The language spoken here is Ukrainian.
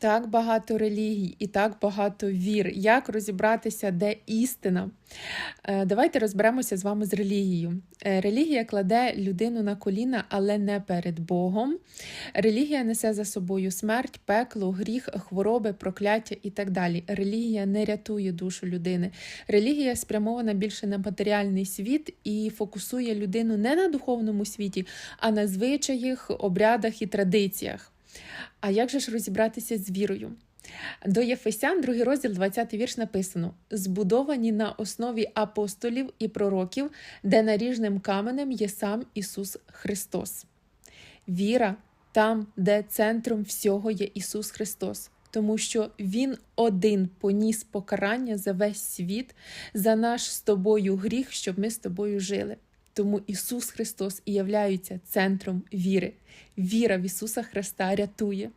Так багато релігій і так багато вір. Як розібратися, де істина? Е, Давайте розберемося з вами з релігією. Е, Релігія кладе людину на коліна, але не перед Богом. Релігія несе за собою смерть, пекло, гріх, хвороби, прокляття і так далі. Релігія не рятує душу людини. Релігія спрямована більше на матеріальний світ і фокусує людину не на духовному світі, а на звичаях, обрядах і традиціях. А як же ж розібратися з вірою? До Єфесян, другий розділ, 20 вірш написано: збудовані на основі апостолів і пророків, де наріжним каменем є сам Ісус Христос. Віра там, де центром всього є Ісус Христос, тому що Він один поніс покарання за весь світ, за наш з тобою гріх, щоб ми з тобою жили. Тому Ісус Христос і являється центром віри. Віра в Ісуса Христа рятує.